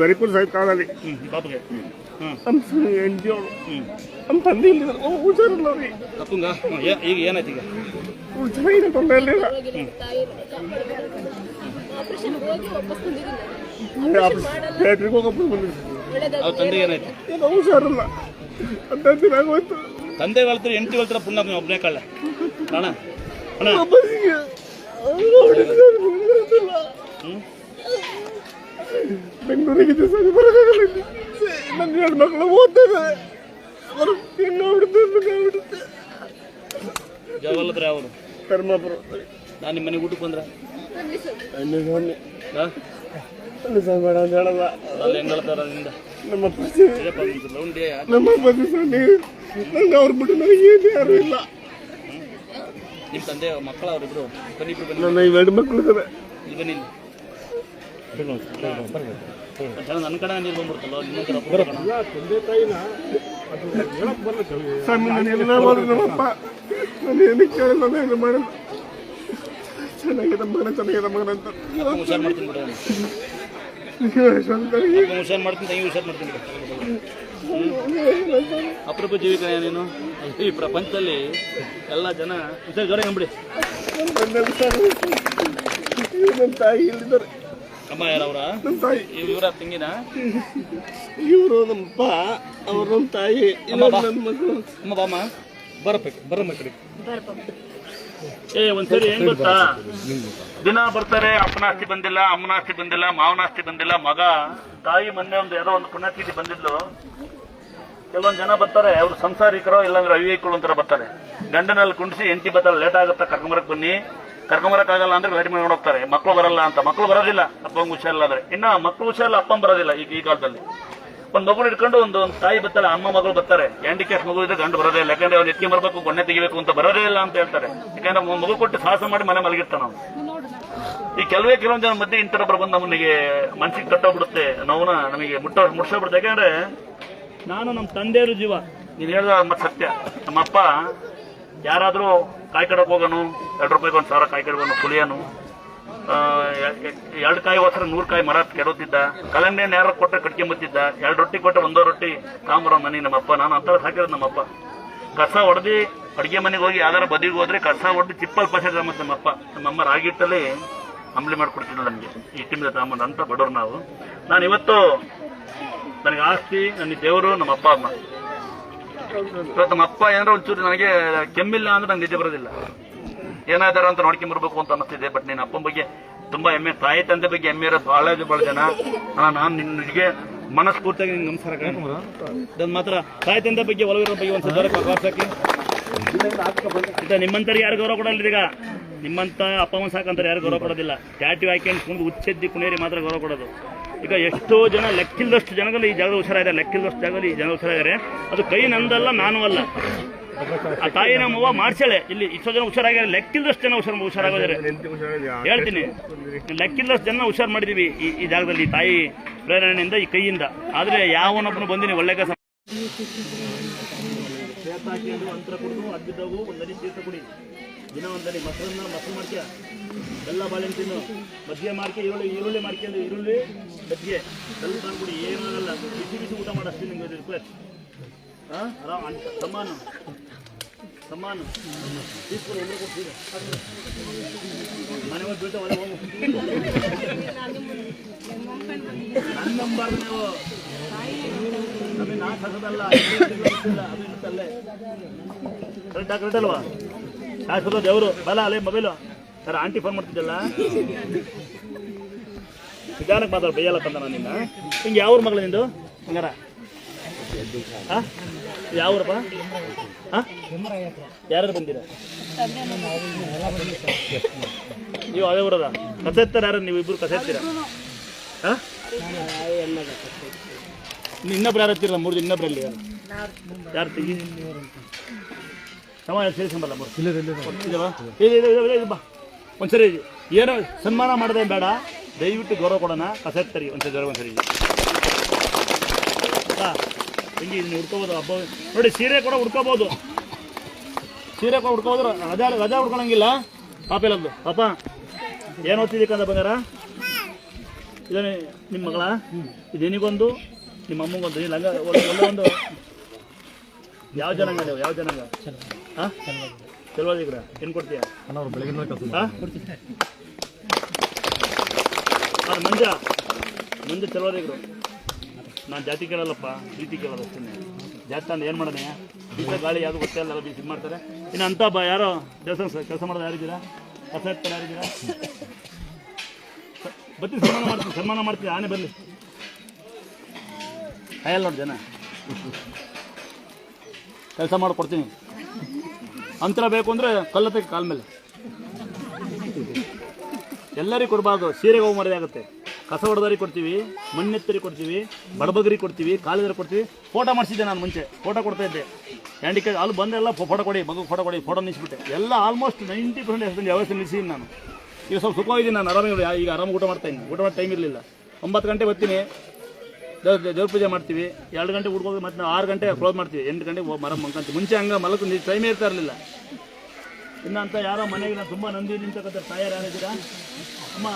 ವೆರಿಕುಲ್ ಸಹಿತ ಕಾಲಲ್ಲಿ ಹ್ಞೂ ಪಾಪಗೆ ಹಾಂ ನಮ್ಮ ಹೆಂಡತಿ ಅವಳು. ಹ್ಞೂ ನಮ್ಮ ತಂದೆ ಇಲ್ಲಿದ್ದಾರೆ ಓ ಹುಷಾರಿಲ್ಲ ಈಗ ಏನಾಯ್ತು ಈಗ? ಅವ್ಳು ಚೆನ್ನಾಗಿದೆ ತೊಂದರೆ ಇರಲಿಲ್ಲ ಥಿಯೇಟ್ರಿಗೆ ಹೋಗಪ್ಪ ಅವ್ರ ತಂದೆಗೆ ಏನಾಯ್ತು? ಏನೋ ಹುಷಾರಿಲ್ಲ. ಅಂತ ದಿನ ಆಗೋಯ್ತು. ತಂದೆ ಹೇಳ್ತಾರೆ ಹೆಂಡತಿ ಹೇಳ್ತಾರೆ ಪುಣ್ಯ ನೀವು ಒಬ್ಬನೇ ಕಳ್ಳ. ಕಾಣ ಅಣ್ಣ. ಬೆಂಗಳೂರಿಗೆ ಸರಿ ಬರೋಕ್ಕಾಗಲ್ಲ ನನ್ನ ನನ್ನ ಮಕ್ಕಳು ಓದ್ತಾರೆ ಅವರು ಹೆಣ್ಣು ಬಿಡುತ್ತೆ ಬಿಡುತ್ತೆ ಅವರು ನಾನು ನಿಮ್ಮ ಮನೆಗೆ ಊಟಕ್ಕೆ ಬಂದ್ರೆ? ಬೇಡ ಅಂತ ಹೇಳಲ್ಲ. ಅಲ್ಲಿ ಹೆಂಗೆ ಹೇಳ್ತಾರ ನಿಂದ? ನಮ್ಮ ಡೇ ನಮ್ಮ ಪತಿ ಸೊನ್ನೆ ನಂಗೆ ಅವ್ರು ಬಿಟ್ಟು ನನಗೆ ಏನು ಯಾರು ಇಲ್ಲ. ನಿಮ್ಮ ತಂದೆ ಮಕ್ಕಳ ಅವರಿಬ್ರು ಬನ್ನಿ. ನನ್ನ ಇವೆರಡು ಮಕ್ಕಳು ಇದ್ದಾರೆ ಇಲ್ಲಿ ಬನ್ನಿ ನನ್ನ ಕಡೆ ನೀರು ಬಂದ್ಬಿಡ್ತಲ್ಲ. ಸ್ವಾಮಿ ನಾನು ಎಲ್ಲ ಮಾಡಿದ್ರು ನಮ್ಮಪ್ಪ ನಾನು ಏನಕ್ಕೆ ಕೇಳಿಲ್ಲ ನಾನು ಏನು ಮಾಡಿಲ್ಲ ಚೆನ್ನಾಗಿದೆ ಮಗನ ಚೆನ್ನಾಗಿದೆ ಮಗನ ಅಂತ. ಅಪ್ಪ ಹುಷಾರು ಮಾಡ್ತೀನಿ ಬಿಡು ಹುಷಾರು ಮಾಡ್ತೀನಿ ತಂಗಿ ಹುಷಾರು ಮಾಡ್ತೀನಿ ಬಿಡು. ಅಪರೂಪ ಜೀವಿಕ ಏನೇನು ಈ ಪ್ರಪಂಚದಲ್ಲಿ ಎಲ್ಲ ಜನ ಹುಷಾರು ಕಂಬಿಡಿ ನನ್ನ ತಾಯಿ ಇಲ್ಲಿದ್ದಾರೆ. ಅಮ್ಮ ಯಾರವ್ರ ನಮ್ಮ ತಾಯಿ. ಇವರ ತಂಗಿನ? ಇವರು ನಮ್ಮಪ್ಪ ಅವ್ರು ನಮ್ಮ ತಾಯಿ ಅಮ್ಮ ಬಾ. ನನ್ನ ಮಕ್ಕಳು ಅಮ್ಮ ಬಾಮ್ಮ. ಬರಬೇಕು ಬರಮ್ಮ ಕಡೆ ಏ ಒಂದ್ಸರಿ ಏನ್ ಗೊತ್ತಾ? ದಿನ ಬರ್ತಾರೆ ಅಪ್ಪನ ಆಸ್ತಿ ಬಂದಿಲ್ಲ ಅಮ್ಮನ ಆಸ್ತಿ ಬಂದಿಲ್ಲ ಮಾವನ ಆಸ್ತಿ ಬಂದಿಲ್ಲ ಮಗ ತಾಯಿ ಮೊನ್ನೆ ಒಂದು ಯಾರೋ ಒಂದು ಪುಣ್ಯತಿಥಿ ಬಂದಿದ್ಲು. ಕೆಲವೊಂದು ಜನ ಬರ್ತಾರೆ ಅವ್ರು ಸಂಸಾರಿಕರು ಇಲ್ಲಾಂದ್ರೆ ಅವಿವೇಕಗಳು ಅಂತಾರೆ ಬರ್ತಾರೆ. ಗಂಡನಲ್ಲಿ ಕುಂಡಿಸಿ ಎಂಟಿ ಬರ್ತಾರೆ ಲೇಟ್ ಆಗುತ್ತಾ ಕರ್ಕೊಂಬರಕ್ ಬನ್ನಿ. ಕರ್ಕೊಂಬರಕ್ ಆಗಲ್ಲ ಅಂದ್ರೆ ಗಾಡಿ ಮಾಡಿ ಹೋಗ್ತಾರೆ ಮಕ್ಕಳು ಬರಲ್ಲ ಅಂತ. ಮಕ್ಕಳು ಬರೋದಿಲ್ಲ. ಅಪ್ಪಂಗೆ ಹುಷಾರಿಲ್ಲ ಅಂದ್ರೆ. ಇನ್ನ ಮಕ್ಕಳು ಹುಷಾರಿಲ್ಲ, ಅಪ್ಪ ಬರೋದಿಲ್ಲ ಈಗ ಈ ಕಾಲದಲ್ಲಿ. ಒಂದ್ ಮಗು ಇಟ್ಕೊಂಡು ಒಂದು ತಾಯಿ ಬರ್ತಾರೆ, ಅಮ್ಮ ಮಗಳು ಬರ್ತಾರೆ. ಹ್ಯಾಂಡಿಕ್ಯಾಪ್ ಮಗು ಇದ್ರೆ ಗಂಡು ಬರೋದೇ ಇಲ್ಲ. ಯಾಕಂದ್ರೆ ಅವ್ನು ಎತ್ತಿ ಬರಬೇಕು ಗೊಣ್ಣೆ ತೆಗಿಬೇಕು ಅಂತ ಬರೋದೇ ಇಲ್ಲ ಅಂತ ಹೇಳ್ತಾರೆ. ಯಾಕಂದ್ರೆ ಮಗು ಕೊಟ್ಟು ಸಾಹಸ ಮಾಡಿ ಮನೆ ಮಲಗಿರ್ತಾನ ನೋಡಿ ಈ ಕೆಲವೇ ಕೆಲವೊಂದು ಜನ ಮಧ್ಯೆ ಇಂಥರೊಬ್ಬರು ಬಂದು ನಮ್ಮನಿಗೆ ಮನ್ಸಿಗೆ ಕಟ್ಟೋಗ್ಬಿಡುತ್ತೆ. ನೋವನ್ನ ನಮಗೆ ಮುಟ್ಟೋ ಮುಟ್ಸೋಗ್ಬಿಡುತ್ತೆ. ಯಾಕಂದ್ರೆ ನಾನು ನಮ್ಮ ತಂದೆಯರು ಜೀವ. ನೀನು ಹೇಳ್ದ ಸತ್ಯ. ನಮ್ಮಪ್ಪ ಯಾರಾದರೂ ಕಾಯಿ ಕಡಕ್ ಹೋಗೋನು, ಎರಡು ರೂಪಾಯಿಗೆ ಒಂದು ಸಾವಿರ ಕಾಯಿ ಕಡ್ಕೊಂಡು ಪುಳಿಯನು ಎರಡು ಕಾಯಿ ಹೋದ್ರೆ ನೂರು ಕಾಯಿ ಮರ ಕೆಡೋತಿದ್ದ, ಕಲ್ಲಂಗಡಿಯನ್ನು ಯಾರು ಕೊಟ್ಟರೆ ಕಟ್ಕೊಂಬತ್ತಿದ್ದ, ಎರಡು ರೊಟ್ಟಿ ಕೊಟ್ಟರೆ ಒಂದೋ ರೊಟ್ಟಿ ತಾಂಬರೋ ಮನೆ ನಮ್ಮಪ್ಪ, ನಾನು ಅಂತ ಸಾಕಿರೋದು ನಮ್ಮಪ್ಪ. ಕಸ ಹೊಡೆದು ಅಡುಗೆ ಮನೆಗೆ ಹೋಗಿ ಯಾವ್ದಾರ ಬದಿಗೆ ಹೋದ್ರೆ ಕಸ ಹೊಡೆದು ಚಿಪ್ಪಲ್ ಪಸ ಮತ್ತೆ ನಮ್ಮಪ್ಪ. ನಮ್ಮಮ್ಮ ರಾಗಿ ಹಿಟ್ಟಲ್ಲಿ ಅಂಬ್ಲಿ ನಮಗೆ. ನನಗೆ ತಿಂಡ ತಾಂಬಂದು ಅಂತ ಬಡವ್ರು ನಾವು. ನಾನು ಇವತ್ತು ನನಗೆ ಆಸ್ತಿ, ನನ್ನ ದೇವರು ನಮ್ಮ ಅಪ್ಪ ಅಮ್ಮ. ಇವತ್ತು ನಮ್ಮ ಅಪ್ಪ ಏನಾರ ಒಂಚೂರು ನನಗೆ ಕೆಮ್ಮಿಲ್ಲ ಅಂದ್ರೆ ನಂಗೆ ನಿದ್ದೆ ಬರೋದಿಲ್ಲ. ಏನಾದಾರ ಅಂತ ನೋಡ್ಕೊಂಬರ್ಬೇಕು ಅಂತ ಅನ್ನಿಸ್ತಿದೆ ಬಟ್ ನಿನ್ನ ಅಪ್ಪನ ಬಗ್ಗೆ ತುಂಬಾ ಹೆಮ್ಮೆ. ತಾಯಿ, ತಂದೆ ಬಗ್ಗೆ ಹೆಮ್ಮೆ ಇರೋದು ಬಹಳ ಬಹಳ ಜನ. ನಾನು ನಿನ್ನಿಗೆ ಮನಸ್ಫೂರ್ತಿಯಾಗಿ ನಿನ್ಗೆ ನಮಸ್ಕಾರ ಮಾತ್ರ ತಾಯಿ, ತಂದೆ ಬಗ್ಗೆ ಒಲವಿರೋ ಬಗ್ಗೆ ಒಂದು ಪ್ರಕಾಶಕ್ಕೆ ಈಗ ಯಾರು ಗೌರವ ಕೊಡಲ್ಲ ಈಗ ನಿಮ್ಮಂತ ಅಪ್ಪ ಅಮ್ಮ ಸಾಕಂತಾರೆ ಯಾರು ಗೌರವ ಕೊಡೋದಿಲ್ಲ. ಟ್ಯಾಟಿ ಅಂತ ಕುಂದು ಉಚ್ಚೆದ್ದಿ ಕುಣಿಯರಿ ಮಾತ್ರ ಗೌರವ ಕೊಡೋದು. ಈಗ ಎಷ್ಟೋ ಜನ ಲೆಕ್ಕಿಲ್ಲದಷ್ಟು ಜನಗಳು ಈ ಜಾಗದ ಹುಷಾರಿದ್ದಾರೆ, ಲೆಕ್ಕಿಲ್ಲದಷ್ಟು ಜಾಗದಲ್ಲಿ ಈ ಜನ ಹುಷಾರಿದ್ದಾರೆ. ಅದು ಕೈ ನಂದಲ್ಲ, ನಾನು ಅಲ್ಲ. ಆ ತಾಯಿ ನಮ್ಮವ್ವ ಮಾಡ್ಸಳೆ ಇಲ್ಲಿ ಇಷ್ಟೋ ಜನ ಹುಷಾರಾಗ್ಯಾರ ಲೆಕ್ಕಿಲ್ಲದಷ್ಟು ಜನ ಹುಷಾರು ಹುಷಾರಾಗಿದ್ದಾರೆ. ಹೇಳ್ತೀನಿ. ಲೆಕ್ಕಿಲ್ಲದಷ್ಟು ಜನ ಹುಷಾರು ಮಾಡಿದೀವಿ ಈ ಈ ಜಾಗದಲ್ಲಿ ತಾಯಿ ಪ್ರೇರಣೆಯಿಂದ, ಈ ಕೈಯಿಂದ. ಆದರೆ ಯಾವನೊಬ್ಬನು ಬಂದಿನಿ, ಒಳ್ಳೆ ಕೆಲಸ ಅಂತರ ಕುಡಿದು, ಅದ್ದಿದ್ದವು ಒಂದು ಕುಡಿ. ದಿನ ಒಂದಲ್ಲಿ ಮೊಸರನ್ನ ಮೊಸರು ಮಾಡ್ತೀಯ? ಬೆಲ್ಲ, ಬಾಳೆಹಣ್ಣು ತಿನ್ನು. ಮಜ್ಜಿಗೆ ಮಾಡ್ಕೆ, ಈರುಳ್ಳಿ ಈರುಳ್ಳಿ ಮಾಡ್ಕೊಂಡು ಈರುಳ್ಳಿ, ಮಜ್ಜಿಗೆ. ಎಲ್ಲ ತಂದ್ಬಿಡಿ, ಏನಾಗಲ್ಲ. ಬಿಸಿ ಬಿಸಿ ಊಟ ಮಾಡಿಸ್ತೀನಿ ನಿಮಗೆ ರಿಕ್ವೆಸ್ಟ್ ಹಾಂ ಸಮಾನು ಸಮಾನು ತೀಸ್ಕೊಂಡು ಎಲ್ಲರೂ ಮನೆ ಒಂದು ಬೀಳ್ತಾವೆ ಹೋಗು. ನಂಬರ್ ನೀವು. ನಮಗೆ ಕರೆಕ್ಟ್ ಅಲ್ವಾ? ಶಾಶ್ವತ ದೇವರು, ಬಲ ಅಲ್ಲೇ ಮೊಬೈಲು. ಸರ್, ಆಂಟಿ ಫೋನ್ ಮಾಡ್ತಿದ್ದಲ್ಲ ನಿಧಾನಕ್ಕೆ ಮಾತಾಡ, ಬೈಯಲ್ಲ ತಂದ ನಾನು ನಿನ್ನ. ಹಿಂಗೆ ಯಾವ ಊರು ಮಗಳು ನಿಂದು? ಹಂಗಾರ. ಹಾಂ? ಯಾವ ಊರಪ್ಪ? ಹಾಂ? ಯಾರು ಬಂದಿರ? ನೀವು ಅದೇ ಊರದ ಕಸ ಎತ್ತಾರೆ ಯಾರು? ನೀವು ಇಬ್ಬರು ಕಸ ಎತ್ತೀರ ಹಾಂ? ಇನ್ನೊಬ್ರು ಯಾರು ಹತ್ತಿರಲ್ಲ? ಮೂರು ಇನ್ನೊಬ್ರಲ್ಲಿ. ಯಾರು? ಯಾರು? ಸಮಾಜ ಸೇರಿಸಂಬಲ್ಲ ಬಾ. ಒಂದ್ಸರಿ ಏನೋ ಸನ್ಮಾನ ಮಾಡದೆ ಬೇಡ. ದಯವಿಟ್ಟು ಗೌರವ ಕೊಡೋಣ. ಕಸ ಎತ್ತರಿ ಒಂದ್ಸರಿ ಒಂದ್ಸರಿ? ಹಿಂಗೆ ಇದನ್ನ ಹುಡ್ಕೋಬೋದು? ಹಬ್ಬ. ನೋಡಿ ಸೀರೆ ಕೂಡ ಹುಡ್ಕೋಬೋದು. ಸೀರೆ ಕೂಡ ಹುಡ್ಕೋಬೋದು. ರಜಾ ರಜಾ ಹುಡ್ಕೊಳಂಗಿಲ್ಲ. ಪಾಪ ಇಲ್ಲದ್ದು ಪಾಪ. ಏನು ಓದ್ತಿದ್ದೀಕಂದ್ರೆ ಬಂಗಾರ? ಇದೇ ನಿಮ್ಮ ಮಗಳ? ಇದೇನಿಗೊಂದು? ನಿಮ್ಮ ಅಮ್ಮಗೊಂದು. ಒಳ್ಳೆ ಒಂದು. ಯಾವ ಜನಾಂಗ ಯಾವ ಜನಾಂಗ? ಹಾಂ? ಏನು ಕೊಡ್ತೀಯ? ಹಾಂ? ಹಾಂ ಮಂಜ. ನಾನು ಜಾತಿ ಕೇಳಲ್ಲಪ್ಪ ಪ್ರೀತಿ ಕೇಳೋದು ಅಷ್ಟೇ. ಜಾತಿ ತಂದು ಏನು ಮಾಡೋಣ? ಬೀಸ ಗಾಳಿ ಯಾವುದು ಗೊತ್ತೇ ಇಲ್ಲ ಬೀಸಿ ಮಾಡ್ತಾರೆ. ಇನ್ನು ಅಂತ ಬ ಯಾರೋ ದೇವಸ್ಥಾನ ಕೆಲಸ ಮಾಡೋದು ಯಾರಿದ್ದೀರಾ? ಕಸ ಇರ್ತಾರೆ ಯಾರಿದ್ದೀರಾ? ಬರ್ತೀನಿ ಸನ್ಮಾನ ಮಾಡ್ತೀನಿ ಸನ್ಮಾನ ಮಾಡ್ತೀನಿ ಆನೆ ಬರಲಿ ಹಾಯಲ್ಲ ನೋಡಿ ಜನ. ಕೆಲಸ ಮಾಡಿಕೊಡ್ತೀನಿ. ಅಂತರ ಬೇಕು ಅಂದರೆ ಕಲ್ಲತ್ತೆ ಕಾಲ ಮೇಲೆ. ಎಲ್ಲರಿಗೂ ಕೊಡಬಾರ್ದು. ಸೀರೆಗೆ ಹೋಗಿ ಮರ್ಯಾದೆ ಕಸ ಹೊಡೆದವ್ರಿಗೆ ಕೊಡ್ತೀವಿ, ಮಣ್ಣೆತ್ತರಿ ಕೊಡ್ತೀವಿ, ಬಡಬಗರಿಗೆ ಕೊಡ್ತೀವಿ, ಕಾಲಿದ್ರೆ ಕೊಡ್ತೀವಿ. ಫೋಟೋ ಮಾಡಿಸಿದ್ದೆ ನಾನು ಮುಂಚೆ. ಫೋಟೋ ಕೊಡ್ತಾ ಇದ್ದೆ. ಹ್ಯಾಂಡಿಕ್ಯಾಪ್ ಅಲ್ಲಿ ಬಂದೆಲ್ಲ ಫೋಟೋ ಕೊಡಿ, ಮಗು ಫೋಟೋ ಕೊಡಿ, ಫೋಟೋ ನಿಲ್ಲಿಸ್ಬಿಟ್ಟೆ. ಎಲ್ಲ ಆಲ್ಮೋಸ್ಟ್ ನೈಂಟಿ ಪರ್ಸೆಂಟ್ ಎಷ್ಟು ವ್ಯವಸ್ಥೆ ನಿಲ್ಲಿಸಿ ನಾನು. ಈಗ ಸ್ವಲ್ಪ ಸುಖವಾಗಿದ್ದೀನಿ ನಾನು, ಆರಾಮಾಗಿ, ಈಗ ಆರಾಮ ಊಟ ಮಾಡ್ತಾ ಇದ್ದೀನಿ. ಊಟ ಮಾಡಿ ಟೈಮ್ ಇರಲಿಲ್ಲ. ಒಂಬತ್ತು ಗಂಟೆ ಬರ್ತೀನಿ. ದೇವ್ರ ದೇವ್ರ ಪೂಜೆ ಮಾಡ್ತೀವಿ. ಎರಡು ಗಂಟೆ ಹುಡ್ಕೋಗಿ ಮತ್ತೆ ನಾವು ಆರು ಗಂಟೆ ಕ್ಲೋಸ್ ಮಾಡ್ತೀವಿ. ಎಂಟು ಗಂಟೆ ಮರ ಮಂಕಂತೀವಿ ಮುಂಚೆ ಹಂಗೆ ಮಲಕು ಟೈಮ್ ಇರ್ತಾ ಇರಲಿಲ್ಲ. ಇನ್ನಂತ ಯಾರೋ ಮನೆಗೆ ನಾನು ತುಂಬ ನಂದಿ ನಿಂತಕ್ಕಂಥ ತಾಯಾರು ಯಾರಿದ್ದೀರಾ? ಅಮ್ಮ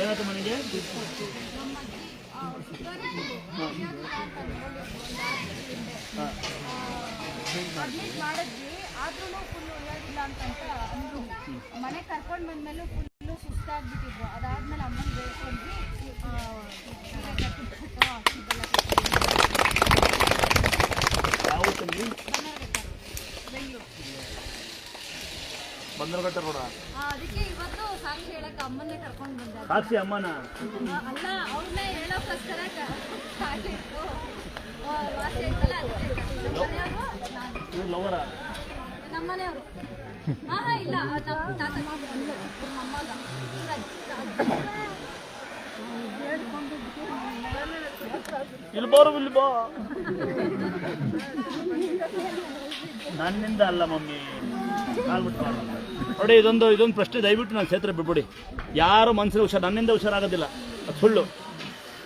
ಏನಾಯ್ತು ಮನೆಗೆ? ಮನೆ ಕರ್ಕೊಂಡು ಬಂದ್ಮೇಲೆ ಫುಲ್ಲು ಸುಸ್ತಾಗ್ಬಿಟ್ಟಿದ್ರು ಅದಾದ್ಮೇಲೆ ಅಮ್ಮನ ಬೇಡ್ಕೊಂಡ್ವಿ ಆ, ಸೀರೆ ಕಟ್ಬಿಟ್ಟು, ಆ, ಇದೆಲ್ಲ ಕಟ್ಬಿಟ್ಟು. ಯಾವ ತಂಗಿ ಬೆಂಗ್ಳೂರು ರೋಡ ಅದಕ್ಕೆ ಇವತ್ತು ಸಾಕ್ಷಿ ಹೇಳಕ್ಕೆ ಅಮ್ಮನ್ನೇ ಕರ್ಕೊಂಡು ಬಂದ ಸಾಕ್ಷಿ ಅಮ್ಮನ? ಅಲ್ಲ ಅವ್ರನ್ನೇ ಹೇಳೋಕ್ಕೋಸ್ಕರ ಕಾಲಿಟ್ಟು ವಾಸಿ ಆಯ್ತಲ್ಲ ಅದಕ್ಕೆ ನಮ್ಮ ಮನೆಯವರು ನಾನು ಇವ್ರು ಲವರ ಹಾ ಹಾ ಇಲ್ಲ ತಾತ ಅಮ್ಮಗ ಇಲ್ಲಿ ಬೋರು ಇಲ್ಲಿ ಬೋ. ನನ್ನಿಂದ ಅಲ್ಲ ಮಮ್ಮಿ. ಕಾಲ್ಬಿಟ್ಟು. ನೋಡಿ ಇದೊಂದು ಇದೊಂದು ಪ್ರಶ್ನೆ ದಯವಿಟ್ಟು ನಾನು ಕ್ಷೇತ್ರ ಬಿಡ್ಬಿಡಿ ಯಾರು ಮನಸ್ಸಿನ ಹುಷಾರು ನನ್ನಿಂದ ಹುಷಾರಾಗೋದಿಲ್ಲ. ಅದು ಸುಳ್ಳು.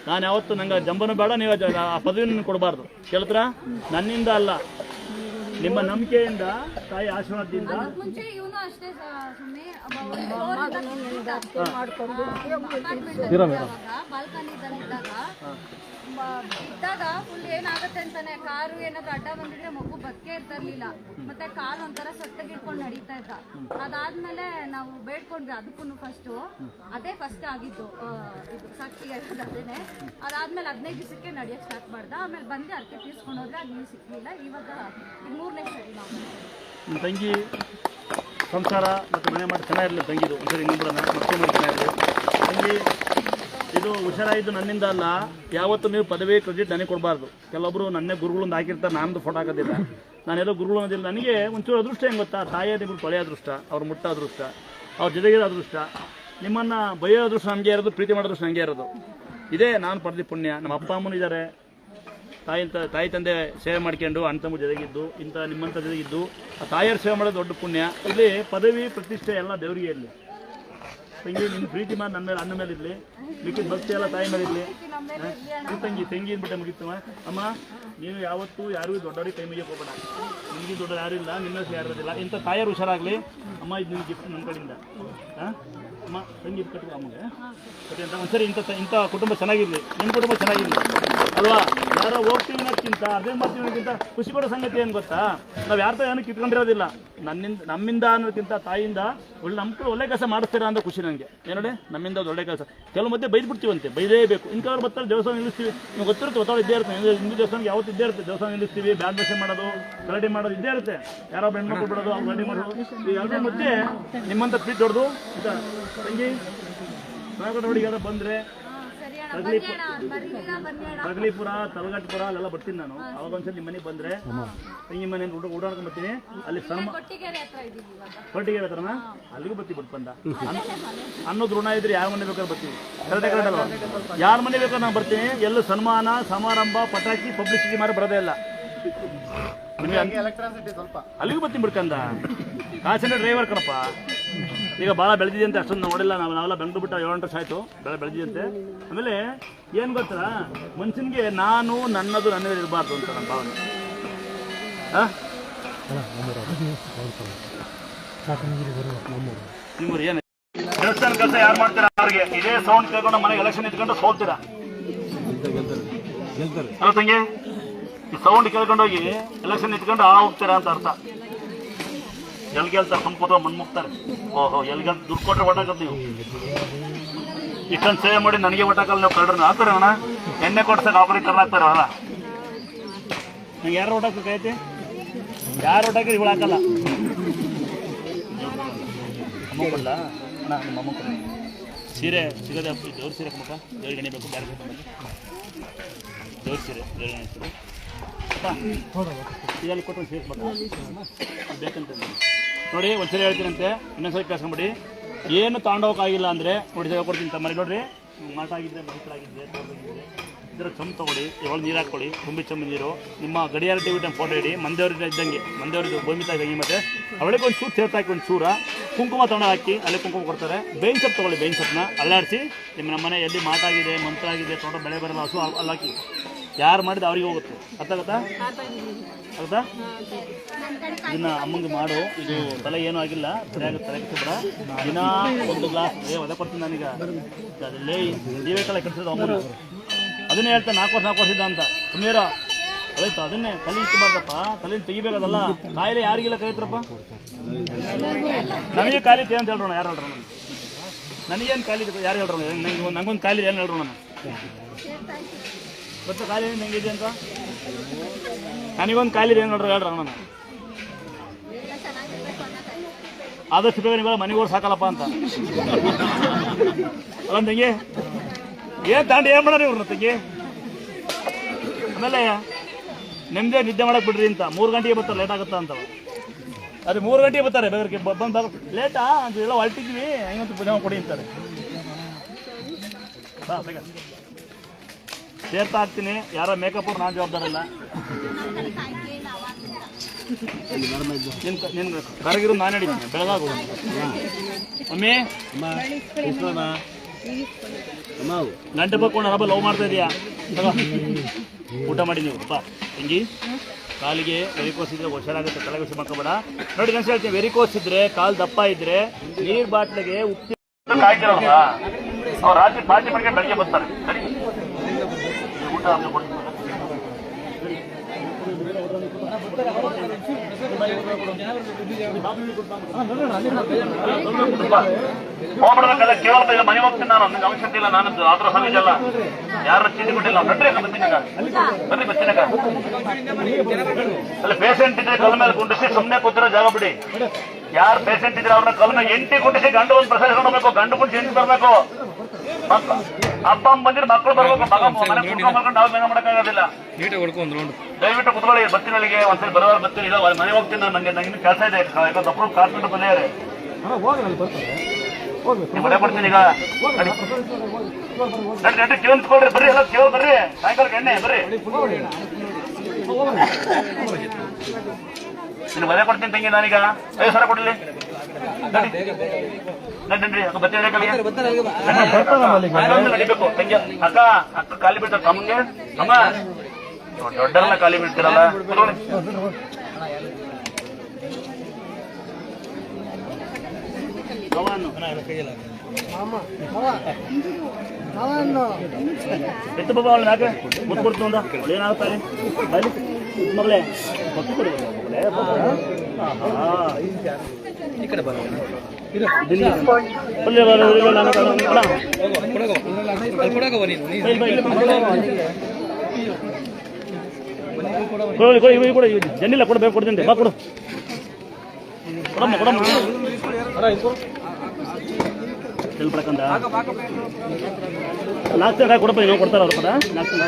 ನಾನು ಯಾವತ್ತು ನಂಗೆ ಜಂಬನು ಬೇಡ ನೀವು ಆ ಪದವಿನ ಕೊಡಬಾರ್ದು. ಕೇಳ್ತೀರಾ? ನನ್ನಿಂದ ಅಲ್ಲ. ನಿಮ್ಮ ನಂಬಿಕೆಯಿಂದ ತಾಯಿ ಆಶೀರ್ವಾದದಿಂದ. ಮುಂಚೆ ಇವನು ಇದ್ದಾಗ ಫುಲ್ ಏನಾಗುತ್ತೆ ಅಂತಾನೆ, ಕಾರು ಏನಾದ್ರು ಅಡ್ಡ ಬಂದಿದ್ರೆ ಮಗು ಬದುಕೆ ಇರ್ತಿರ್ಲಿಲ್ಲ. ಮತ್ತೆ ಕಾಲು ಒಂಥರ ಇಟ್ಕೊಂಡು ನಡೀತಾ ಇದ್ದ. ಅದಾದ್ಮೇಲೆ ನಾವು ಬೇಡ್ಕೊಂಡ್ವಿ ಅದಕ್ಕೂ ಫಸ್ಟ್ ಅದೇ ಫಸ್ಟ್ ಆಗಿದ್ದು. ಇದು ಸಾಕ್ಷಿಗೆ ಅದೇನೆ ಅದಾದ್ಮೇಲೆ ಹದಿನೈದು ದಿವಸಕ್ಕೆ ನಡೆಯೋಕೆ ಸ್ಟಾರ್ಟ್ ಮಾಡ್ದ. ಆಮೇಲೆ ಬಂದು ಅದಕ್ಕೆ ತೀರ್ಸ್ಕೊಂಡು ಹೋದ್ರೆ ಅದು ನೀವು ಸಿಕ್ಕಲಿಲ್ಲ ಇವಾಗ ಮೂರನೇ ಸರಿ ನಾವು. ತಂಗಿ ಸಂಸಾರ ಮತ್ತು ಮನೆ ಮಾಡಿ ಚೆನ್ನಾಗಿರಲಿ ತಂಗಿದು. ಒಂದ್ಸರಿ ಇನ್ನೊಬ್ಬರನ್ನ ಮತ್ತೆ ಮಾಡಿ ಚೆನ್ನಾಗಿರಲಿ ತಂಗಿ ಇದು ಹುಷಾರಾಯಿತು ನನ್ನಿಂದ ಅಲ್ಲ. ಯಾವತ್ತು ನೀವು ಪದವಿ ಕ್ರೆಡಿಟ್ ನನಗೆ ಕೊಡಬಾರ್ದು. ಕೆಲವೊಬ್ಬರು ನನ್ನೇ ಗುರುಗಳೊಂದು ಹಾಕಿರ್ತಾರೆ ನಾನು ಫೋಟೋ ಹಾಕೋದಿಲ್ಲ. ನಾನೆಲ್ಲೋ ಗುರುಗಳು ಅನ್ನೋದಿಲ್ಲ. ನನಗೆ ಒಂಚೂರು ಅದೃಷ್ಟ ಹೆಂಗೆ ಗೊತ್ತಾ? ತಾಯಿಯರಿಬ್ರು ಕೊಳೆಯ ಅದೃಷ್ಟ, ಅವ್ರು ಮುಟ್ಟ ಅದೃಷ್ಟ, ಅವ್ರ ಜೊತೆಗಿರೋ ಅದೃಷ್ಟ. ನಿಮ್ಮನ್ನು ಬೈಯೋ ಅದೃಷ್ಟ ನನಗೆ ಇರೋದು, ಪ್ರೀತಿ ಮಾಡೋ ಅದೃಷ್ಟ ನನಗೆ ಇರೋದು. ಇದೇ ನಾನು ಪಡೆದಿ ಪುಣ್ಯ. ನಮ್ಮ ಅಪ್ಪ ಅಮ್ಮನೂ ಇದ್ದಾರೆ ತಾಯಿ ತಾಯಿ ತಂದೆ ಸೇವೆ ಮಾಡ್ಕೊಂಡು ಅಣ್ಣ ತಮ್ಮ ಜೊತೆಗಿದ್ದು, ಇಂಥ ನಿಮ್ಮಂಥ ಜೊತೆಗಿದ್ದು, ಆ ತಾಯಿಯರ ಸೇವೆ ಮಾಡೋದು ದೊಡ್ಡ ಪುಣ್ಯ. ಇಲ್ಲಿ ಪದವಿ, ಪ್ರತಿಷ್ಠೆ ಎಲ್ಲ ದೇವರಿಗೆ ಇರಲಿ. ತಂಗಿ ನಿನ್ನ ಪ್ರೀತಿ ಮಾಡಿ ನನ್ನ ಮೇಲೆ, ಅಣ್ಣ ಮೇಲೆ ಇರಲಿ. ಮಿಕ್ಕಿದ ಭಕ್ತಿ ಎಲ್ಲ ತಾಯಿ ಮೇಲೆ ಇರಲಿ. ಈ ತಂಗಿ ತಂಗಿ ಅಂದ್ಬಿಟ್ಟೆ ಮುಗಿತಮ್ಮ ಅಮ್ಮ, ನೀನು ಯಾವತ್ತೂ ಯಾರಿಗೂ ದೊಡ್ಡವ್ರಿಗೆ ಕೈ ಮುಗಿಯಕ್ಕೆ ಹೋಗಬೇಡ. ನಿನಗೆ ದೊಡ್ಡ ಯಾರು ಇಲ್ಲ ನಿನ್ನ ಯಾರು ಇರೋದಿಲ್ಲ. ಇಂಥ ತಾಯಿಯರು ಹುಷಾರಾಗಲಿ. ಅಮ್ಮ, ಇದು ನಿನ್ನ ಗಿಫ್ಟ್ ನನ್ನ ಕಡೆಯಿಂದ. ಅಮ್ಮ, ತಂಗಿ ಕಟ್ಟಿ ಅಮ್ಮಗೆ? ಕಟ್ಟಿ ಅಂತ? ಒಂದ್ಸರಿ ಇಂಥ ಇಂಥ ಕುಟುಂಬ ಚೆನ್ನಾಗಿರಲಿ. ನಿಮ್ಮ ಕುಟುಂಬ ಚೆನ್ನಾಗಿರಲಿ. ಅಲ್ವಾ? ಯಾರೋ ಹೋಗ್ತೀವಿ ಅನ್ನೋದಕ್ಕಿಂತ ಅದೇ ಮಾಡ್ತೀವಿ ಅನ್ನೋದಕ್ಕಿಂತ ಖುಷಿ ಕೊಡೋ ಸಂಗತಿ ಏನು ಗೊತ್ತಾ? ನಾವು ಯಾರ್ದೋ ಏನಕ್ಕೆ ಕಿತ್ಕೊಂಡಿರೋದಿಲ್ಲ. ನನ್ನಿಂದ, ನಮ್ಮಿಂದ ಅನ್ನೋದಕ್ಕಿಂತ ತಾಯಿಯಿಂದ ಒಳ್ಳೆ ನಮ್ಮ ಕಡೆ ಒಳ್ಳೆ ಕೆಲಸ ಮಾಡಿಸ್ತೀರಾ ಅಂತ ಖುಷಿ ನನಗೆ. ಏನೋಡೆ ನಮ್ಮಿಂದ ಒಳ್ಳೆ ಕೆಲಸ. ಕೆಲವು ಮಧ್ಯೆ ಬೈದು ಬಿಡ್ತೀವಂತೆ ಬೈದೇಬೇಕು ಇಂಥವ್ರು ಬರ್ತಾರೆ, ದೇವಸ್ಥಾನ ನಿಲ್ಲಿಸ್ತೀವಿ. ನಿಮ್ಗೆ ಗೊತ್ತಿರುತ್ತೆ, ಒತ್ತಡ ಇದ್ದೇ ಇರುತ್ತೆ. ಹಿಂದೂ- ದೇವಸ್ಥಾನಕ್ಕೆ ಯಾವತ್ತು ಇದ್ದೇ ಇರುತ್ತೆ. ದೇವಸ್ಥಾನ ನಿಲ್ಲಿಸ್ತೀವಿ ಬ್ಯಾಡ್ ದರ್ಶನ ಮಾಡೋದು, ಗಲಾಟೆ ಮಾಡೋದು ಇದ್ದೇ ಇರುತ್ತೆ. ಯಾರೋ ಹೆಣ್ಮಕ್ಳು ಬಿಡೋದು, ಅವ್ರು ಗಲಾಟೆ ಮಾಡೋದು. ಈ ಎರಡರ ಮಧ್ಯೆ ನಿಮ್ಮಂತ ಪ್ರೀತಿ ಹೊಡೆದು ತಂಗಿ ಸಾಗರ ಬಂದರೆ ಕಗ್ಲಿಪುರ ತಲಗಟ್ಟಪುರ ಅಲ್ಲೆಲ್ಲ ಬರ್ತೀನಿ ನಾನು. ಅವಾಗ ಒಂದ್ಸಲ ನಿಮ್ಮ ಮನೆಗೆ ಬಂದ್ರೆ ತಂಗಿ ಮನೆ ಊಟ ಓಡಾಡ್ಕೊಂಡ್ ಬರ್ತೀನಿ. ಅಲ್ಲಿ ಸನ್ಮ ಕೊಟ್ಟಿಗೆರೆ ಹತ್ರ ಇದೀವಿ ಇವಾಗ. ಹೊರಟಿಗೆ ಬೇಕಾರಣ ಅಲ್ಲಿಗೂ ಬರ್ತೀವಿ ಬಿಟ್ಟು ಬಂದ. ಅನ್ನೋ ಋಣ ಇದ್ರೆ ಯಾವ ಮನೆ ಬೇಕಾದ್ರೆ ಬರ್ತೀವಿ ಕರೆಕ್ಟ್ ಕರೆಕ್ಟ್ ಅಲ್ವಾ ಯಾರ ಮನೆ ಬೇಕಾದ್ರೆ ನಾನು ಬರ್ತೀನಿ. ಎಲ್ಲ ಸನ್ಮಾನ ಸಮಾರಂಭ ಪಟಾಕಿ ಪಬ್ಲಿಸಿಟಿ ಮಾಡಿ ಬರೋದೇ ಇಲ್ಲ. ನಿಮಗೆ ಅಲ್ಲಿಗೂ ಬರ್ತೀನಿ ಬಿಡ್ಕಂದ ಕಾಸಿನ ಡ್ರೈವರ್ ಕಣಪ್ಪ. ಈಗ ಭಾಳ ಬೆಳೆದಿದೆ ಅಷ್ಟೊಂದು ನೋಡಿಲ್ಲ. ನಾವು ನಾವೆಲ್ಲ ಬೆಂಗಳೂರು ಬಿಟ್ಟು ಏಳು ವರ್ಷ ಆಯಿತು. ಬೆಳೆ ಬೆಳೆದಿದೆ ಆಮೇಲೆ ಏನು ಗೊತ್ತಾ ಮನುಷ್ಯನಿಗೆ ನಾನು, ನನ್ನದು, ನನ್ನದೇ ಇರಬಾರ್ದು ಅಂತ ನನ್ನ ಭಾವನೆ. ಹಾಂ ಕೆಲಸ ಯಾರು ಮಾಡ್ತೀರಾ ಇದೇ ಸೌಂಡ್ ಕೇಳ್ಕೊಂಡು ಮನೆಗೆ ಎಲೆಕ್ಷನ್ ಇಟ್ಕೊಂಡು ತಂಗಿ? ಈ ಸೌಂಡ್ ಕೇಳ್ಕೊಂಡು ಹೋಗಿ ಎಲೆಕ್ಷನ್ ಇಟ್ಕೊಂಡು ಆ ಹೋಗ್ತೀರಾ ಅಂತ ಅರ್ಥ. ಎಲ್ಲಿ ಗೆಲ್ತಾರೆ ಸುಮ್ ಮಣ್ಣು ಮುಗ್ತಾರೆ ಓಹೋ ಎಲ್ಗೆಲ್ ಗೆಲ್ ದುಡ್ಡು ಕೊಟ್ಟರೆ ಒಟ್ಟಾಕತ್ ನೀವು. ಇಷ್ಟೊಂದು ಸೇವೆ ಮಾಡಿ ನನಗೆ ಒಟ್ಟಾಕಲ್ಲ ನೀವು ಕಳ್ರ ಹಾಕ್ತಾರೆ ಅಣ್ಣ ಎಣ್ಣೆ ಕೊಡ್ಸಕ್ಕೆ ಅವ್ರಿಗೆ ಆಗ್ತಾರೆ ಅಲ್ಲ. ನಂಗೆ ಯಾರು ಓಟಾಕೈತಿ ಯಾರು ಓಟಾಕಿದ್ರೆ ಇವಳು ಹಾಕಲ್ಲ? ಅಮ್ಮ ಕೊಡ್ಲ ಅಣ್ಣ ನಿಮ್ಮ ಅಮ್ಮ ಕೊಡಿ ಸೀರೆ ಸಿಗದೆ ದೇವ್ರ ಸೀರೆ ಕಮ್ಮಪ್ಪ ದೇವ್ರಿಗೆ ಎಣ್ಣೆ ಬೇಕು ಬೇರೆ ದೇವ್ರ ಸೀರೆ ದೇವ್ರಿಗೆ ಎಲ್ಲಿ ಸೀರೆ ಇದರಲ್ಲಿ ಕೊಟ್ಟು ಸೇರಿಸ್ಬೇಕು. ಬೇಕಂತ. ನೋಡಿ ಒಂದ್ಸರಿ ಹೇಳ್ತೀನಂತೆ. ಇನ್ನೊಂದ್ಸರಿ ಮಾಡಿ ಏನು ತಗೊಂಡೋಗಕ್ಕಾಗಿಲ್ಲ ಅಂದರೆ ನೋಡಿ ಸೇವೆ ಕೊಡ್ತೀನಿ ತಮ್ಮಲ್ಲಿ ನೋಡ್ರಿ. ಮಾಟ ಆಗಿದೆ ಮೈಫ್ಳು ತೋಟದಾಗಿದ್ರೆ ಇದರ ಚಮ್ ತಗೊಳ್ಳಿ. ಇವಾಗ ನೀರು ಹಾಕೊಳ್ಳಿ ತುಂಬಿ ಚಮ್ಮಿ ನೀರು. ನಿಮ್ಮ ಗಡಿಯಾರ ಟಿವಿ ಟೈಮ್ ಫೋಟೋ ಇಡಿ. ಮಂದೇವ್ರಿಗೆ ಇದ್ದಂಗೆ. ಮಂದೇವ್ರಿಗೆ ಭೂಮಿ ತಾಯಿ ಮತ್ತೆ. ಅವಳಿಗೆ ಒಂದು ಚೂರು ಸೇರ್ತಾ ಹಾಕಿ, ಒಂದು ಚೂರ ಕುಂಕುಮ ತೊಗೊಂಡು ಹಾಕಿ, ಅಲ್ಲಿ ಕುಂಕುಮ ಕೊಡ್ತಾರೆ. ಬೇನ್ ಸೊಪ್ಪು ತಗೊಳ್ಳಿ, ಬೇವಿನ ಸೊಪ್ಪನ್ನ. ಅಲ್ಲಾಡಿಸಿ. ನಿಮ್ಮ ನಮ್ಮ ಮನೆ ಮಾತಾಗಿದೆ ಮಂತ್ರ ಆಗಿದೆ, ತೋಟ ಬೆಳೆ ಬರಲ್ಲ, ಹಸು ಅಲ್ಲಾಕಿ ಯಾರು ಮಾಡಿದ ಅವ್ರಿಗೆ ಹೋಗುತ್ತೆ. ಅರ್ಥ ಆಗುತ್ತಾ? ಹೌದಾ ಇದನ್ನ ಅಮ್ಮಂಗೆ ಮಾಡು. ಇದು ತಲೆ ಏನೂ ಆಗಿಲ್ಲ. ಸರಿಯಾಗಿ ತಲೆ ಕೆಟ್ಟಬೇಡ ದಿನ ಒಂದು ಗ್ಲಾಸ್ ಏ ಒದೆ ಕೊಡ್ತೀನಿ ನಾನೀಗ. ಅಲ್ಲೇ ನೀವೇ ತಲೆ ಕೆಡ್ಸಿದ ಅಮ್ಮನ ಅದನ್ನೇ ಹೇಳ್ತಾ ನಾಲ್ಕು ವರ್ಷ ನಾಲ್ಕು ವರ್ಷ ಇದ್ದ ಅಂತ. ಸುಮ್ಮೀರ ಆಯ್ತು, ಅದನ್ನೇ ತಲೆ ಇಟ್ಟುಬಾರ್ದಪ್ಪ ತಲೆ ತೆಗಿಬೇಕದಲ್ಲ. ಕಾಯಿಲೆ ಯಾರಿಗಿಲ್ಲ ಕೈತ್ರಪ್ಪ ನನಗೆ ಕಾಯಿಲೆ ಅಂತ ಹೇಳ್ರೋಣ ಯಾರು ಹೇಳ್ರೋಣ ನನಗೇನು ಕಾಯಿಲೆ ಯಾರು ಹೇಳ್ರೋಣ ನಂಗೆ ನಂಗೊಂದು ಕಾಯಿಲೆ ಏನು ಹೇಳ್ರೋಣ ನಾನು ಗೊತ್ತಾ ಖಾಲಿ ಹೆಂಗಿದೆ ಅಂತ? ನನಗೊಂದು ಖಾಲಿ ನೋಡ್ರಿ ಹೇಳ್ರಿ ಅಣ್ಣ ಆದಷ್ಟು ಬೇಗ ನೀವೆಲ್ಲ ಹೋಗಿ ಸಾಕಲ್ಲಪ್ಪ ಅಂತ. ಅಲ್ಲ ತಂಗಿ, ಏನ್ ತಾಂಡಿ, ಏನ್ ಮಾಡ್ರಿ ಇವ್ರನ್ನ ತಂಗಿ? ಆಮೇಲೆ ನಿಮ್ದೇ ನಿದ್ದೆ ಮಾಡಕ್ ಬಿಡ್ರಿ ಅಂತ. ಮೂರು ಗಂಟೆಗೆ ಬರ್ತಾರೆ ಲೇಟ್ ಆಗುತ್ತಾ ಅಂತ. ಅದೇ ಮೂರು ಗಂಟೆಗೆ ಬರ್ತಾರೆ ಬೇಗರಿಗೆ ಬಂದು ಲೇಟಾ ಅಂತ ಎಲ್ಲ ಹೊರಟಿದ್ವಿ ಹೆಂಗಂತ ಪೂಜೆ ಕೊಡಿ ಅಂತಾರೆ. ಬಾ ಬೇಗ ಸೇರ್ತಾ ಆಗ್ತೀನಿ. ಯಾರೋ ಮೇಕಪ್ ನಾನು ಜವಾಬ್ದಾರಲ್ಲ ನಿನ್ ಕರಗಿರು ನಾನು ನಡೀತೀನಿ ಬೆಳಗಾಗ. ಮಮ್ಮಿ. ಗಂಟೆ ಬಕ್ಕೊಂಡು ಹಬ್ಬ ಲವ್ ಮಾಡ್ತಾ ಇದೀಯಾ. ಊಟ ಮಾಡಿ ನೀವು. ಬಾ. ಹಿಂಗಿ? ಕಾಲಿಗೆ ವೆರಿಕೋಸ್ ಇದ್ರೆ ಹುಷಾರಾಗುತ್ತೆ. ತಲೆಗೆ ಹುಷಾರು ಮಾಡ್ಕೋಬೇಡ. ನೋಡಿ ನಾನು ಹೇಳ್ತೀನಿ ವೆರಿಕೋಸ್ ಇದ್ರೆ, ಕಾಲು ದಪ್ಪ ಇದ್ರೆ ನೀರ್ ಬಾಟ್ಲಿಗೆ ಉಪ್ಪು ಅವ್ರು ರಾತ್ರಿ ಪಾರ್ಟಿ ಮಾಡ್ಕೊಂಡು ಬೆಳಗ್ಗೆ ಬರ್ತಾರೆ. ಸರಿ. ಹೋಗ್ಬಿಡ್ಬೇಕಲ್ಲ ಕೇವಲ ಇಲ್ಲ ಮನೆ ಹೋಗ್ತೀನಿ ನಾನು, ನಿಮ್ಗೆ ಅವಶ್ಯಕತೆ ಇಲ್ಲ, ನಾನು ಆದ್ರೂ ಸಮೀಜಲ್ಲ ಯಾರು ಚೀಟಿ ಕೊಟ್ಟಿಲ್ಲ ಅಕ್ಕ ಬರ್ತೀನಕ್ಕ ಬನ್ನಿ ಬರ್ತೀನಕ್ಕ ಅಲ್ಲ ಪೇಷಂಟ್ ಇದ್ರೆ ಕಲ್ ಮೇಲೆ ಕುಂಡಿಸಿ ಸುಮ್ಮನೆ ಕೂತಿರೋ ಜಾಗ ಬಿಡಿ. ಯಾರು ಪೇಷಂಟ್ ಇದ್ರೆ ಅವ್ರನ್ನ ಕಲ್ ಮೇಲೆ ಎಂಟಿ ಕುಂಡಿಸಿ ಗಂಡು ಒಂದು ಪ್ರಸಾದ ಹೋಗ್ಬೇಕು, ಗಂಡು ಕುಂಡಿಸಿ ಎಂಟು ಬರ್ಬೇಕು ಅಪ್ಪ ಅಮ್ಮ ಬಂದಿರ ಮಕ್ಕಳು ಬರ್ಬೇಕು ಮಗ ಮನೆ ಕುತ್ಕೊಂಡ್ ಮಾಡ್ಕೊಂಡು ನಾವು ಬೇಗ ಮಾಡಕ್ಕಾಗೋದಿಲ್ಲ ನೀಟಾಗಿ ಹೊಡ್ಕೊಂಡು ರೌಂಡ್ ದಯವಿಟ್ಟು ಕುತ್ಕೊಳ್ಳಿ ಬರ್ತೀನಿ ಅಲ್ಲಿಗೆ ಒಂದ್ಸರಿ ಬರೋವಾಗ ಬರ್ತೀನಿ. ಇಲ್ಲ ಮನೆ ಹೋಗ್ತೀನಿ ನಾನು ನಂಗೆ ನಂಗೆ ಕೆಲಸ ಇದೆ. ಯಾಕಂದ್ರೆ ಅಪ್ರೂವ್ ಕಾರ್ಪೆಂಟ್ ಬಂದಿದ್ದಾರೆ ಮನೆ ಕೊಡ್ತೀನಿ ಈಗ. ನಡಿ. ನಡಿ ಕೇವಲ್ ತಗೊಳ್ರಿ ಬರ್ರಿ ಎಲ್ಲ ಕೇಳ್ ಬರ್ರಿ. ಸಾಯಂಕಾಲಕ್ಕೆ ಎಣ್ಣೆ ಬರ್ರಿ. ನಿನ್ನ ಮನೆ ಕೊಡ್ತೀನಿ ತಂಗಿ ನಾನೀಗ. ಐದು ಸಾವಿರ ಕೊಡಲಿ. ನಡ್ರಿ ಅಕ್ಕ ಬರ್ತೀನಿ ನಡಿಬೇಕು. ತಂಗಿ ಅಕ್ಕ ಅಕ್ಕ ಖಾಲಿ ಬಿಡ್ತಾರೆ ತಮ್ಗೆ ಅಮ್ಮ ದೊಡ್ಡಲ್ಲ ಖಾಲಿ ಬಿಡ್ತೀರಲ್ಲ ಎತ್ತು ಬಾಬಾ ಅವಳು ಯಾಕೆ ಮುತ್ತು ಕೊಡ್ತು ಅಂದ. ಬಲಿ ಮಗಳೇ. ಮಕ್ಕಳು ಮಗಳೇ. ಈ ಕಡೆ ಬರೋ ಇಲ್ಲಿ ಒಳ್ಳೆ ಬರೋ, ಒಳ್ಳೆ ನಾನು ಅಣ್ಣ, ಕೊಡಗೋ ಅಲ್ಲಿ ಕೊಡಗವ ನೀನು ನೀನು ಇಲ್ಲಿ ಬಾ, ಇಲ್ಲಿ ಬಾ. ಕೊಡು, ಕೊಡು, ಇವು ಕೊಡು, ಇವು ಜನ್ನಿಲ್ಲ ಕೊಡ್ಬೇಕು ಕೊಡ್ತೀನಿ ಬಾ ಕೊಡು ಕೊಡಮ್ಮ ಕೊಡಮ್ಮ ಎಲ್ಲಿ ಪಡ್ಕಂದ ನಾಲ್ಕು ಜನ ಕೊಡಪ್ಪ ಇನ್ನೂ ಕೊಡ್ತಾರ ಅವ್ರ ಪದ ನಾಲ್ಕು ಜನ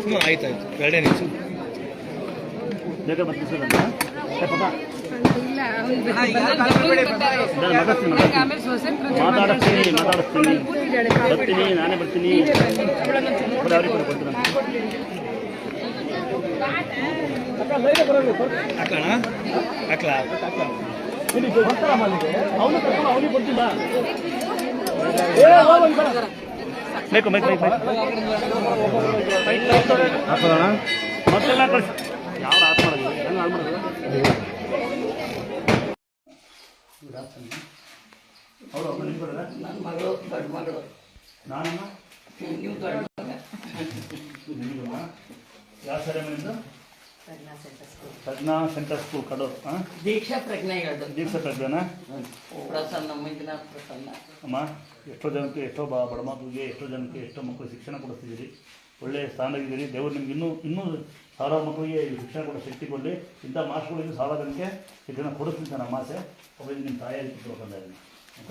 ಹ್ಞೂ ಆಯ್ತು ಆಯ್ತು ಎರಡೇ ನಿಮಿಷ ಬೇಕಾದ್ರೆ ಮತ್ತೆ ಬಿಸಿಲಂತ? ಏ ಪಾಪ. ನಾನು ಮಾತಾಡ್ತೀನಿ, ಮಾತಾಡ್ತೀನಿ. ಮಾತಾಡಿಸ್ತೀನಿ ಮಾತಾಡಿಸ್ತೀನಿ ಬರ್ತೀನಿ ನಾನೇ ಬರ್ತೀನಿ ಕೊಡು, ಅವ್ರಿಗೆ ಕೊಡು, ಕೊಡ್ತೀನಿ ಹಾಕ್ಲಣ್ಣ ಹಾಕ್ಲಾ ಇಲ್ಲಿ ಬರ್ತಾರಮ್ಮ ಅಲ್ಲಿಗೆ. ಅವ್ನು ಕರ್ಕೊಂಡು ಅವ್ನಿಗೆ ಕೊಡ್ತೀನಿ ಬಾ. ಏ, ಹೋಗು ಒಂದ್ ಕಡೆ. ಬೇಕು ಬೇಕು ಬೇಕು ಮತ್ತೆಲ್ಲ ಕಳಿಸಿ ಯಾವ ಆತ್ ಮಾಡೋದು ಹೆಂಗ್ ಹಾಳ್ ಮಾಡೋದು ಅವರು ಅಮ್ಮ ನಿಮ್ಮ ಕಡೆ ನನ್ನ ಮಗಳು ದೊಡ್ಡ ಮಗಳು ನಾನಮ್ಮ ನೀವು ದೊಡ್ಡ ಮಗ ಯಾವ ಸರಿ ನಿಮ್ಮದು ಪ್ರಜ್ಞಾ ಸೆಂಟರ್ ಸ್ಕೂಲ್ ಕಡೋ ಹಾಂ ದೀಕ್ಷಾ ಪ್ರಜ್ಞೆ ಹೇಳ್ದು ದೀಕ್ಷಾ ಪ್ರಜ್ಞಾನ ಪ್ರಸನ್ನ ಮಂಜುನಾಥ್ ಪ್ರಸನ್ನ. ಅಮ್ಮ ಎಷ್ಟೋ ಜನಕ್ಕೆ ಎಷ್ಟೋ ಬಡ ಮಕ್ಕಳಿಗೆ ಎಷ್ಟೋ ಜನಕ್ಕೆ ಎಷ್ಟೋ ಮಕ್ಕಳು ಶಿಕ್ಷಣ ಕೊಡಿಸ್ತಿದ್ದೀರಿ. ಒಳ್ಳೆಯ ಸ್ಥಾನದಲ್ಲಿದ್ದೀರಿ ದೇವರು ನಿಮ್ಗೆ ಇನ್ನೂ ಇನ್ನೂ ಸಾವಿರಾರು ಮಕ್ಕಳಿಗೆ ಶಿಕ್ಷಣ ಕೊಡೋ ಶಕ್ತಿ ಕೊಡಲಿ. ಇಂಥ ಮಾಸ್ಟ್ರುಗಳಿಗೆ ಸಾವಿರ ಜನಕ್ಕೆ ಶಿಕ್ಷಣ ಕೊಡಿಸ್ತೀನಿ ಸರ್ ನಮ್ಮ ಆಸೆ. ಒಬ್ಬರಿಗೆ ನಿಮ್ಮ ತಾಯಿಯಾಗಿ ತಿಳ್ಕೊಂಡ ಅಂತ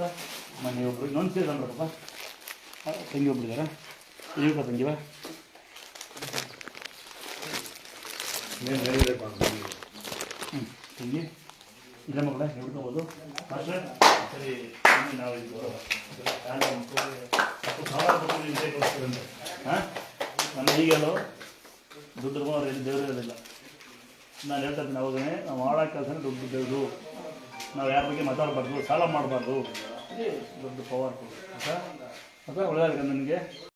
ಮನೆ ಒಬ್ರಿಗೆ ಇನ್ನೊಂದು ಸೇರಿದ್ರಪ್ಪ ತಂಗಿ ಒಬ್ರಿದಾರ. ಇದೀಗ ತಂಗಿವ ಹ್ಞೂ ತಂಗಿ. ಇಲ್ಲ ಮಗಳ ಹೇಳ್ಕೊಬೋದು ಮಾಸ್ಟರ್ ಸರಿ ನಾವು ಇದು ಮಕ್ಕಳಿಗೆ? ಸಾವಿರ ಮಕ್ಕಳು ಹಾಂ ನನ್ನ ಈಗಲೂ ದುಡ್ಡು ಅವ್ರು ಎಲ್ಲಿ ದೇವರು ಇರೋದಿಲ್ಲ. ನಾನು ಹೇಳ್ತಾ ಇದ್ದೀನಿ ಅವಾಗನೇ ನಾವು ಮಾಡೋ ಕೆಲಸನೇ ದುಡ್ಡು ದೇವರು. ನಾವು ಯಾರ ಬಗ್ಗೆ ಮಾತಾಡಬಾರ್ದು, ಸಾಲ ಮಾಡಬಾರ್ದು. ದೊಡ್ಡ ಪವರ್ ಆಯ್ತಾ? ಅಥವಾ ಒಳ್ಳೆಯದಾಗ ನನಗೆ.